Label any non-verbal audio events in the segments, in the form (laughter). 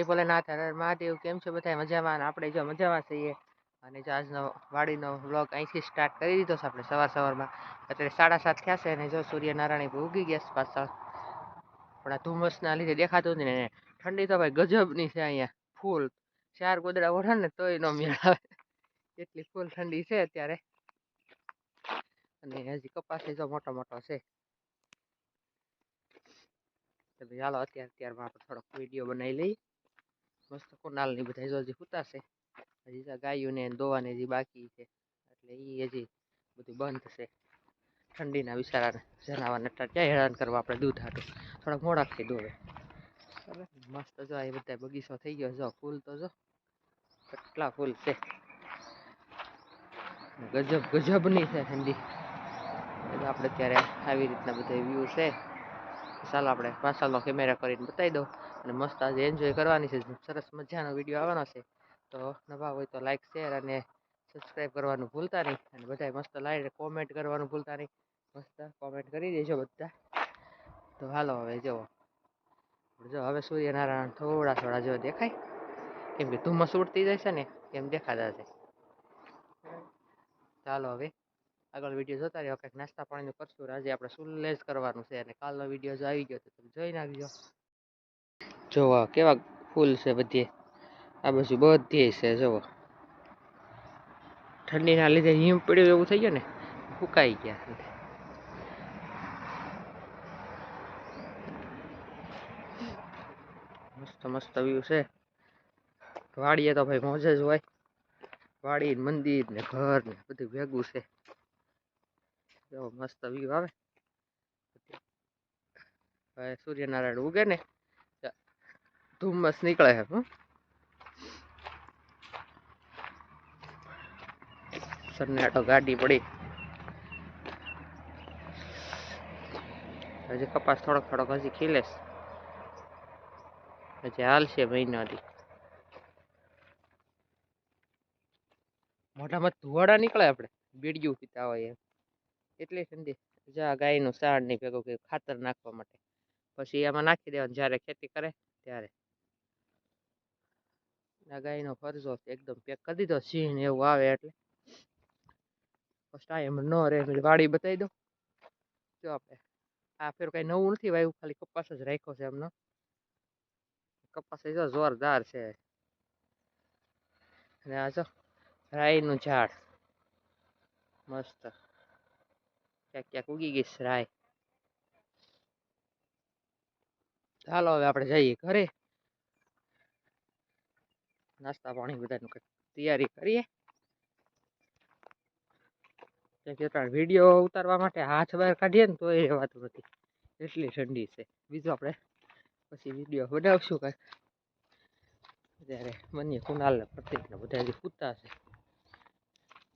જય ભોલેનાથ હર મહાદેવ, કેમ છો બધા મજામાં આપણે જો મજામાં છીએ. અને જો આજનો વાડીનો વ્લોગ અહીંથી સ્ટાર્ટ કરી દીધો છે આપણે સવાર સવારમાં. અત્યારે સાડા સાત થયા છે અને જો સૂર્યનારાયણ ઉગી ગયા છે પાછળ. પણ આ ધુમ્મસના લીધે દેખાતું નથી ને ઠંડી તો ભાઈ ગજબની છે અહીંયા. ફૂલ. ચાર ગોદડા ઓઢે ને તોય ન મેળ આવે. એટલી ફૂલ ઠંડી છે અત્યારે. અને હજી કપાસ જો મોટો મોટો છે. ચાલો અત્યારે અત્યારમાં આપણે થોડોક વીડિયો બનાવી લઈએ. મસ્ત કોનાલની બધા જો હજી હુતાશે હજી તો ગાયોને ને દોવાને હજી બાકી છે. એટલે એ હજી બધું બંધ છે. ઠંડીના વિચારાને જનાવરને અત્યારે ક્યાં હેરાન કરવા આપણે દૂધ હાટું. થોડાક મોડાકથી દોવે મસ્ત જો એ બધા બગીચો થઈ ગયો જો, ફૂલ તો જો. કેટલા ફૂલ છે. ગજબ, ગજબની છે ઠંડી. આપણે ત્યારે આવી રીતના બધા વ્યૂ છે. ચાલો આપણે પાછળનો કેમેરા કરીને બતાવી દઉં. અને મસ્ત આજે એન્જોય કરવાની છે. સરસ મજાનો વીડિયો આવવાનો છે. તો નવા હોય તો લાઈક શેર અને સબસ્ક્રાઈબ કરવાનું ભૂલતા નહીં. અને બધાય મસ્ત લાઈક કોમેન્ટ કરવાનું ભૂલતા નહીં. મસ્ત કોમેન્ટ કરી દેજો બધા. તો હાલો હવે જુઓ જો હવે સૂર્યનારાયણ થોડા થોડા જો દેખાય. કેમ કે ધુમ્મસ ઉડતી જાય છે ને, એમ દેખાતા છે ચાલો હવે. આગળ વીડિયો જોતા રહ્યો. કંઈક નાસ્તા પાણીનું કરશું. આજે આપણે સુલેજ કરવાનું છે અને કાલનો વીડિયો જો આવી ગયો તો તમે જોઈ નાખજો. જોવો, કેવા ફૂલ છે બધી. આ બાજુ બધી છે, જોવો. ઠંડીના લીધે હિમ પડ્યું એવું થઈ ગયું ને ફૂકાઈ ગયા મસ્ત મસ્ત વ્યૂ છે. વાડીએ તો ભાઈ મોજ જ હોય. વાડી, મંદિર ને ઘર ને બધું ભેગું છે. મસ્ત વ્યૂ આવે. સૂર્યનારાયણ ઉગે ને ધુમ્મસ નીકળે છે હં સન્નાટો ગાડી પડી હજી કપાસ થોડોક થોડોક હજી ખીલે છે હજી હાલશે મહિનાથી મોઢામાં ધુવાડા નીકળે આપણે બીડિયું પીતા હોય એમ એટલી ઠંડી જા ગાયનું સાણ નહીં ભેગું કર્યું ખાતર નાખવા માટે પછી એમાં નાખી દેવાનું જ્યારે ખેતી કરે ત્યારે આ ગાયનો ફરજો એકદમ પેક કરી દીધો, સિંહ ને એવું આવે એટલે. ટાઈમ ન રહે વાડી બતાવી દો જો આપણે, આ ફેર કઈ નવું નથી વાયું, ખાલી કપાસ જ રાખ્યો છે એમનો. કપાસ જો જોરદાર છે. અને આ જો રાઈનું ઝાડ. મસ્ત. ક્યાંક ક્યાંક ઉગી ગઈ રાય ચાલો હવે આપણે જઈએ ઘરે. નાસ્તા પાણી બધાનું કંઈક તૈયારી કરીએ. ત્રણ વીડિયો ઉતારવા માટે હાથ બહાર કાઢીએ ને તો એ રહેવાતું નથી. એટલી ઠંડી છે. બીજું આપણે પછી વીડિયો બનાવશું કાંઈક ત્યારે મનીએ કુનાલને પ્રતિકને બધા પૂછતા છે.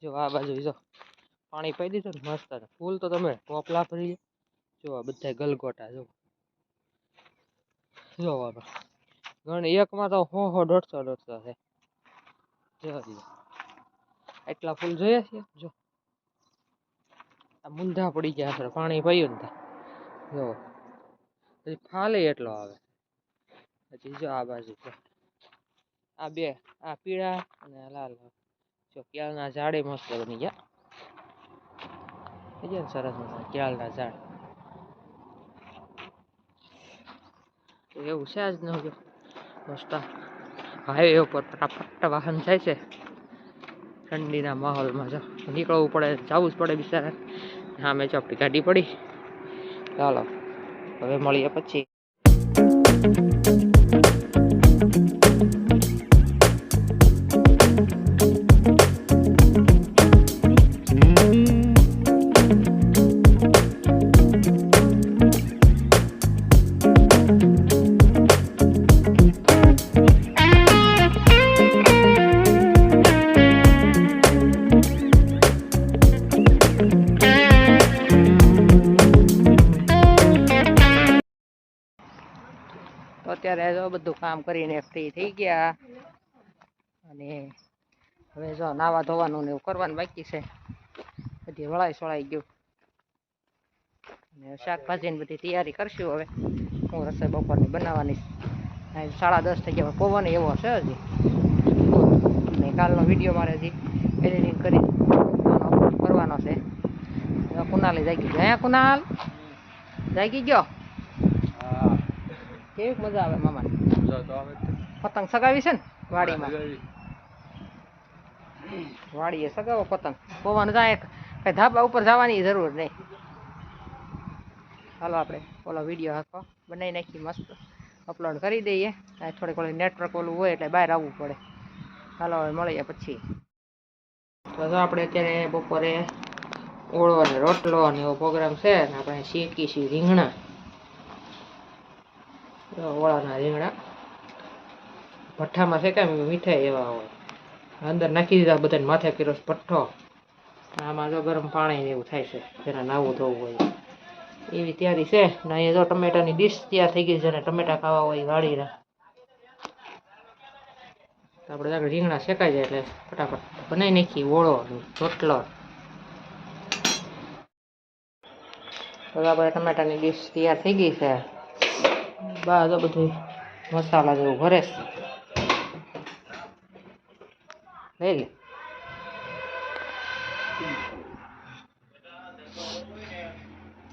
જો આ બાજુ જો પાણી પાઈ દીધું ને મસ્ત ફૂલ તો તમે પોપલા ભરી જો આ બધા ગલગોટા જો. જો ઘણી એકમાં તો હો હો, દોઢસો દોઢસો છે. જો એટલા ફૂલ જોઈએ છે? જો. આ મૂંધા પડી ગયા છે, પાણી પાયું ને. જો. પછી ફાલે એટલો આવે. પછી જો આ બાજુ આ બે, આ પીળા અને લાલ. જો કેળના ઝાડે મસ્ત બની ગયા. થઈ સરસ મજા ક્યાલના ઝાડ. એવું છે જ ન જો હાઈવે ઉપર ફટાફટ વાહન જાય છે. ઠંડીના માહોલમાં જો નીકળવું પડે, જવું જ પડે બિચારા હા મેં ચોપડી કાઢી પડી. ચાલો, હવે મળીએ પછી. અત્યારે જો બધું કામ કરીને ફ્રી થઈ ગયા. અને હવે જો નાવા ધોવાનું ને એવું કરવાનું બાકી છે. બધી વળાઈ સોળાઈ ગયું. શાકભાજીની બધી તૈયારી કરશું હવે. હું રસોઈ બપોરની બનાવવાની. સાડા દસ થઈ ગયા. પવન એવો છે હજી. ને કાલનો વીડિયો મારે હજી એડિટિંગ કરી કરવાનો છે. કુનાલે જાગી ગયો. હે કુનાલ? જાગી ગયો? કેવી મજા આવે મામા? પતંગ સગાવી છે ને વાડીમાં? વાડીએ સગાવો પતંગ. પવન જાય કઈ ધાબા ઉપર જવાની જરૂર નહીં. ચાલો આપણે ઓલો વીડિયો હાકો બનાવી નાખી મસ્ત. અપલોડ કરી દઈએ. થોડીક ઓલી નેટવર્ક ઓલું હોય એટલે બહાર આવવું પડે. ચાલો હવે મળીએ પછી. તો આપણે અત્યારે બપોરે ઓળો અને રોટલો અને એવો પ્રોગ્રામ છે ને આપણે શેકી છીએ રીંગણા. ઓળાના રીંગણા. ભઠ્ઠામાં શેકાય મીઠાઈ એવા હોય. અંદર નાખી દીધા બધાને માથે કર્યો પઠ્ઠો આમાં જો ગરમ પાણી એવું થાય છે, જેને નાવું ધોવું હોય. એવી તૈયારી છે, ને અહીંયા જો ટમેટાની ડીશ તૈયાર થઈ ગઈ છે ને ટમેટા ખાવા હોય વાળીને. તો આપણે આગળ રીંગણા શેકાઈ જાય એટલે ફટાફટ બનાવી નાખી ઓળો ચોટલો આપણે ટમેટાની ડીશ તૈયાર થઈ ગઈ છે. બા તો બધું મસાલા જેવું ભરે છે. લઈ લે.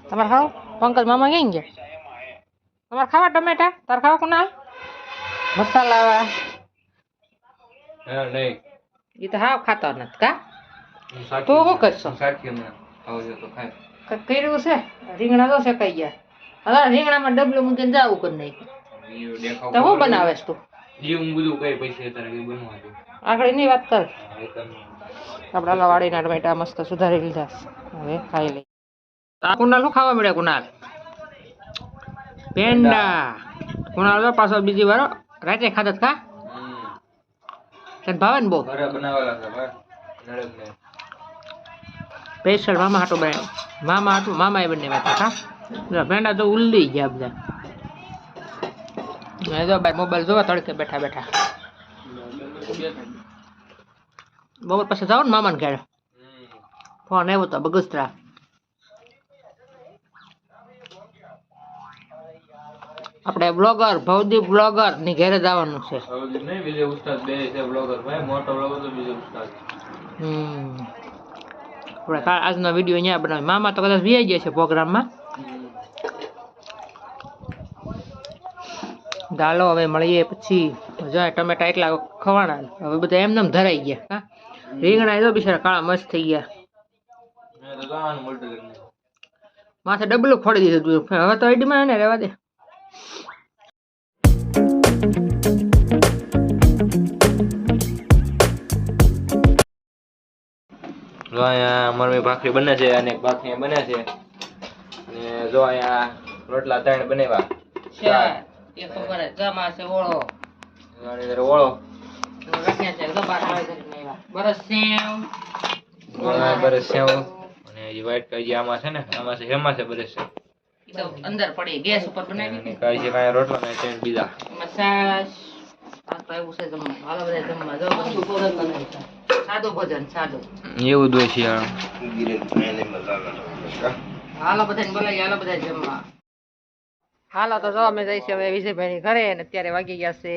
તમારે ખાવ? પંકજ મામા ક્યાં ગયા? તમારે ખાવા ટમેટા? તારે ખાવા કુનાલ મસાલા એ તો હાવ ખાતા નથી કા? તો શું કરશો? કર્યું છે? રીંગણા તો શેકાઈ ગયા. હવે રીંગણામાં ડબલું મૂકીને જાવું કરી નાખ્યું. તો હું બનાવે તું? જીવું બધું કઈ પૈસા તારે કઈ બનવા દે. આગળ એની વાત કર. આપણા લવાડીના ટમેટા મસ્ત સુધારી લીધા હવે ખાઈ લઈ આ કુનાલ શું ખાવા મળ્યા કુનાલ પેંડા કુનાલ તો પાછો બીજી વાર રાતે ખાધા ખા. તને ભાવે ને બહુ? સ્પેશિયલ મામા હાટો બનાવ્યો. મામા હાટું મામા એ બંને હતા કા પેંડા તો ઉલ્લી ગયા બધા. મેં જો ભાઈ મોબાઈલ જોવા તડકે બેઠા બેઠા. બપોર પછી જાઓ ને મામાને ઘેર. ફોન આવ્યો તો બગસરા. આપણે બ્લોગર ભવદીપ બ્લોગરની ઘેરે જવાનું છે. હવે નહીં બીજે ઉસ્તાદ બે છે બ્લોગર ભાઈ મોટો બ્લોગર તો બીજો ઉસ્તાદ. હમ. આપણે આજનો વીડિયો અહીંયા બનાવી મામા તો કદાચ વી ગયા છે પ્રોગ્રામમાં દાલો હવે મળીએ પછી. જો ટમેટા એટલા ખવાના હવે બધા એમને એમ ધરાઈ ગયા. હા? રીંગણા એ તો બિચારા કાળા મસ્ત થઈ ગયા. માથે ડબલું ખોડી દીધું તું. હવે તો આઈડીમાં ને રહેવા દે. જો અહીંયા મરમી ભાખરી બને છે અને ભાખરી બને છે. અને જો અહીંયા રોટલા ત્રણ બનાવ્યા. એ ખબર જમા છે ઓળો. ઓળો. રાખ્યા છે તો બાર આવે કરીને બરસ સેવ. બરસ સેવ. અને હજી white કાજી આમાં છે ને આમાં છે હેમાં છે બરસ સેવ. અંદર પડી ગેસ ઉપર બનાવી અને કાંઈ રોટલા ને ત્રણ બીજા. મસાજ. એવું છે હાલો બધા જમવા. જો બધું સાદું ભોજન સાદું. એવું છે હાલો બધા બોલાય હાલો બધા જમવા. હાલો તો જો અમે જઈશું હવે વિજયભાઈ ઘરે અને અત્યારે વાગી ગયા છે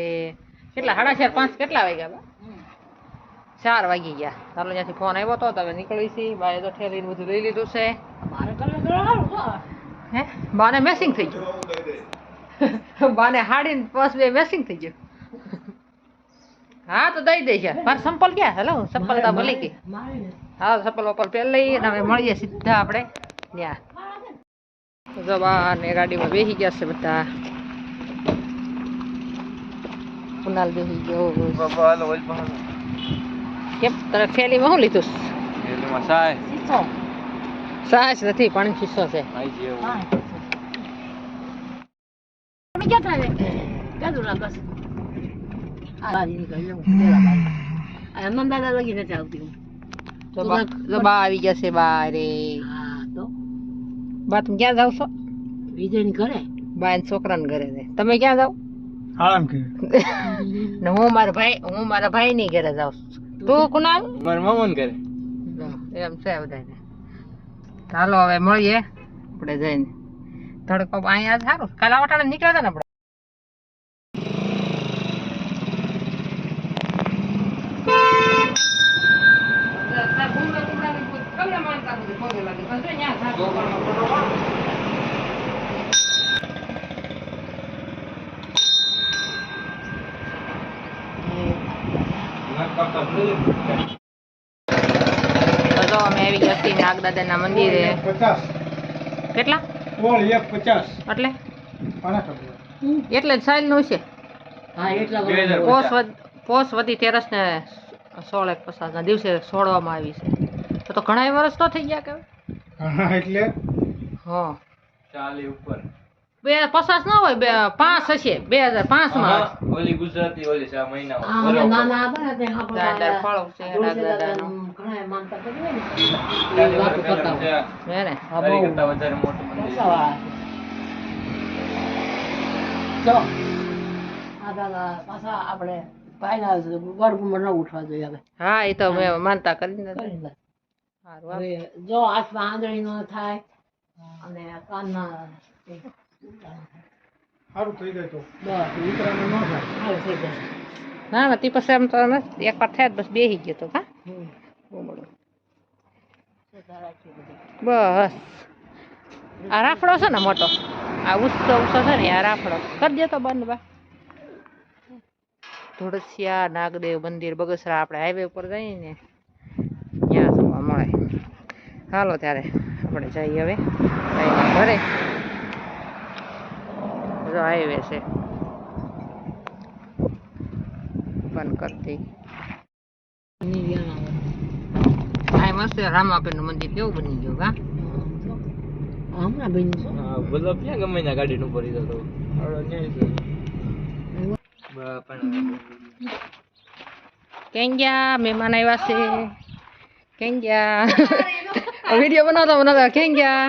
કેટલા? સાડા ચાર પાંચ કેટલા વાગ્યા બા? ચાર વાગી ગયા. ચાલો ત્યાંથી ફોન આવ્યો તો તમે નીકળી છીએ બાએ તો ઠેરી બધું લઈ લીધું છે. હે? બાને મેસિંગ થઈ ગયું? (laughs) બાને હાડીને પસ બે મેસિંગ થઈ ગયું. હા તો દઈ દઈશ મારે સંપલ ક્યાં? હેલો સંપલ તો ભલી ગઈ હા સંપલ વપલ પહેર લઈએ અને હવે મળીએ સીધા આપણે. ત્યાં જો ને ગાડીમાં બેસી ગયા છે બધા. કુનાલ બેસી ગયો. કેમ? તારે થેલીમાં શું લીધું? સાય સાસ નથી પણ શીશો છે. જેવું આવી ગયા છે બા રે બા તમે ક્યાં જાવ છો? બા એના છોકરાને ઘરે તમે ક્યાં જાવ? ને હું મારા ભાઈ હું મારા ભાઈ ની ઘરે જાઉં તું કુનાલ મારા મામા ઘરે. એમ છે બધાને ચાલો હવે મળીએ. આપણે જઈને. તડકો અહીંયા સારું કાલા વટાણા નીકળ્યા હતા ને આપણે તો જો અમે આવી છીએ મંદિરે. કેટલા? એટલે? એટલે જ સાઈલનું છે પોષ વધ પોષ વધી તેરસ ને સોળ એક પચાસ ના દિવસે છોડવામાં આવી છે. તો તો ઘણા વર્ષ તો થઈ ગયા કે એટલે? હા. ચાલી ઉપર. બે પચાસ ના હોય બે પાંચ હશે બે હજાર પાંચમાં ઓલી ગુજરાતી ઓલી છે આ મહિના નાના પાછા આપણે ભાઈના વડગુમર ઉઠવા જોઈએ હવે. હા એ તો મેં માનતા કરીને કરી. હવે જો હાથમાં આંધળી ન થાય અને કાનમાં સારું થઈ જાય તો. ન થાય. સારું થઈ જશે ના ના પછી એમ તો નથી. એક વાર થયા જ બસ બેસી ગયો તો બધી. બસ. આ રાફડો છે ને મોટો? આ ઉત્સવ ઉત્સવ છે ને આ રાફડો. કરી દે તો બંધ બા. ધોળસિયા નાગદેવ મંદિર બગસરા આપણે હાઈવે ઉપર જઈએ ને ત્યાં જોવા મળે. હાલો ત્યારે આપણે જઈએ હવે. ઘરે. જો હાઈવે છે. બંધ કરતી નિર્યાણ આવે. આ મંદિર કેવું બની ગયું કા હમણાં બન્યું છે? હા, ક્યાં ગમે ત્યાં ગાડીનું ભરી દો તો? આવડો ન્યાય છે. બા, પણ કેમ ગયા? મહેમાન આવ્યા છે. કેમ ગયા? વીડિયો બનાવતા બનાવતા કેમ ગયા?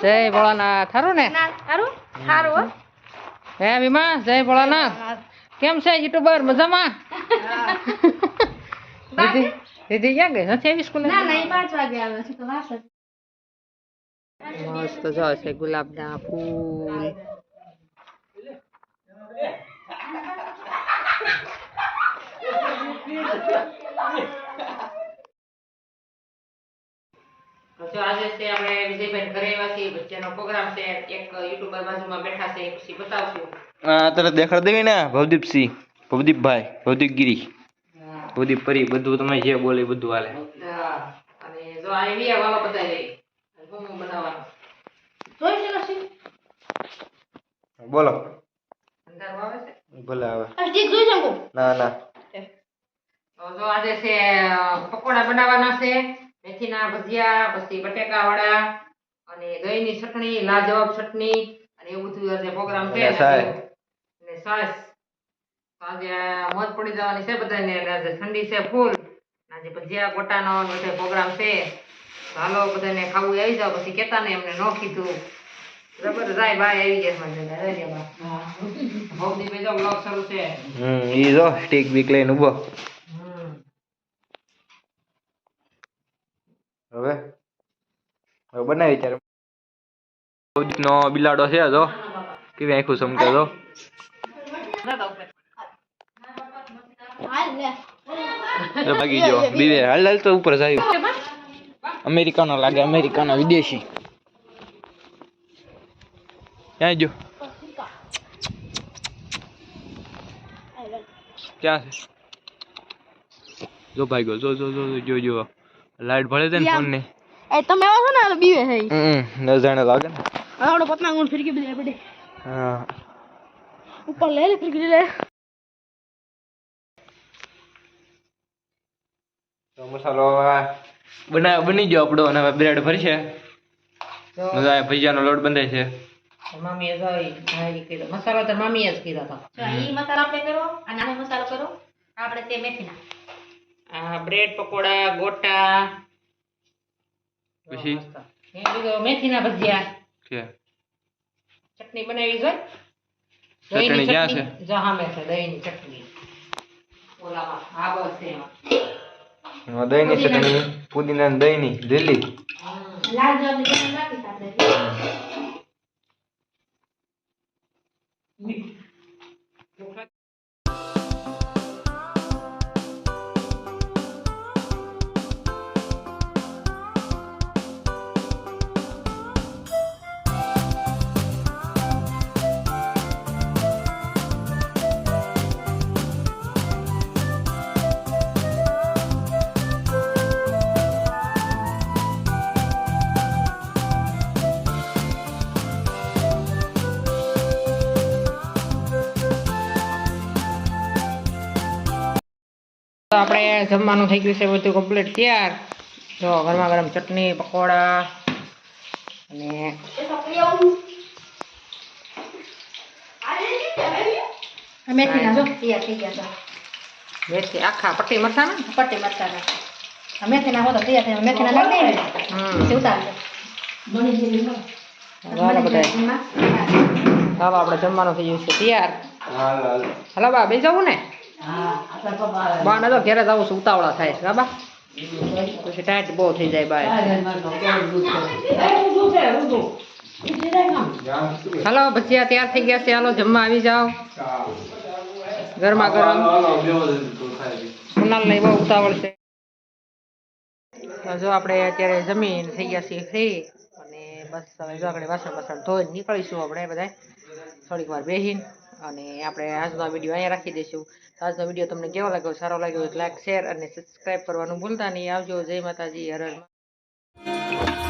જય ભોળાનાથ. સારું ને? હે. વિમા જય ભોળાનાથ. કેમ છે યુટ્યુબર? મજામાં? (laughs) દીદી દીદી ક્યાં ગઈ? નથી આવી સ્કૂલે? મસ્ત જો છે ગુલાબના ફૂલ. તો આજે છે આપણે વિજયભાઈ ઘરે આવ્યા છીએ વચ્ચેનો પ્રોગ્રામ છે એક યુટ્યુબર બાજુમાં બેઠા છે પછી બતાવશું. આ તરત દેખાડ દેવી ને ભવદીપસિંહ ભવદીપભાઈ ભવદીપગીરી હા. ભવદીપ પરી બધું તમે જે બોલે એ બધું હાલે. હા. અને જો આ એવી વાળો બતાવી દઈ હું બનાવવાનું. બોલો. અંધારું આવે છે? ભલે આવે. ના ના. તો જો આજે છે અ, પકોડા બનાવવાના છે મેથીના ભજીયા પછી બટેકા વડા અને દહીંની ચટણી લાજવાબ ચટણી અને એવું બધું આજે પ્રોગ્રામ છે. અને. તો આજે મોજ પડી જવાની છે બધાને. આજે ઠંડી છે ફૂલ. આજે ભજીયા ગોટાનો ને બધો પ્રોગ્રામ છે. હાલો બધાને ખાવું આવી જાવ પછી કેતા ને એમને ન કીધું. બરાબર? જાય ભાઈ આવી ગયા મને જાય રે બા ભોગદી બેજો બ્લોગ શરૂ છે. હમ ઈ જો સ્ટીક બીક લઈને ઊભો હમ હવે? હવે બનાવી ત્યારે નો બિલાડો છે તો કેવી આખું સમકે જો. જો ભાગી ગયો. બીવે હાલ હાલ તો ઉપર જાય અમેરિકાનો લાગે અમેરિકાનો વિદેશી. ક્યાં જો ક્યાં છે? જો ભાઈ ગયો જો જો જો જો જો. લાઈટ ભળે છે ને ફોન ને એ તમે આવો છો ને બીવે છે. હમ ન જાણે લાગે ને. આવડો પતના ગુણ ફિરકી બધી બડે હા. ઉપર લે લે ફિરકી લે તો મસાલો બના બની ગયો આપણો અને બ્રેડ ભરશે. મજા આવે ભજીયાનો લોટ બંધાય છે. મામી હા કીધું મસાલો તો મામીએ જ કીધો હતો. મસાલો આપણે કરો અને આનો મસાલો કરો આપણે તે મેથીના. આ બ્રેડ પકોડા ગોટા. પછી? બધું મેથીના ભજીયા. કે? ચટણી બનાવી જોઈ ચટણી ક્યાં છે? જો છે દહીંની ચટણી. ઓલામાં હા બસ એમાં. એમાં દહીંની ચટણી પુદીના ને દહીંની લીલી લાલ જવાની ચટણી નાખી સાથે. આપણે જમવાનું થઈ ગયું છે બધું કમ્પ્લીટ તૈયાર. જો ગરમા ગરમ ચટણી પકોડા અને મેથી ના જો. તૈયાર થઈ ગયા મેથી આખા પટ્ટી મરતા ને? પટ્ટી મરતા ને. મેથી ના હોતો તૈયાર થઈ મેથી ના લાગી ને હમ. ચાલો આપણે જમવાનું થઈ ગયું છે તૈયાર. હાલ હાલ. હલો બા બે જવું ને. બા ને તો ઘેરે જવું છું ઉતાવળા થાય છે બા પછી ટાઈટ બહુ થઈ જાય બાય. હાલો ભજીયા તૈયાર થઈ ગયા છે. હાલો જમવા આવી જાઓ. ગરમા ગરમ. કુનાલ નહીં બહુ ઉતાવળ છે. જો આપણે અત્યારે જમીન થઈ ગયા છીએ ફ્રી અને બસ હવે જો આપણે વાસણ વાસણ ધોઈને નીકળીશું આપણે બધા થોડીક વાર બેસીને અને આપણે આજનો વીડિયો અહીંયા રાખી દઈશું. આજનો વીડિયો તમને કેવો લાગ્યો? સારો લાગ્યો લાઈક શેર અને સબસ્ક્રાઈબ કરવાનું ભૂલતા નહીં. આવજો. જય માતાજી. હરણ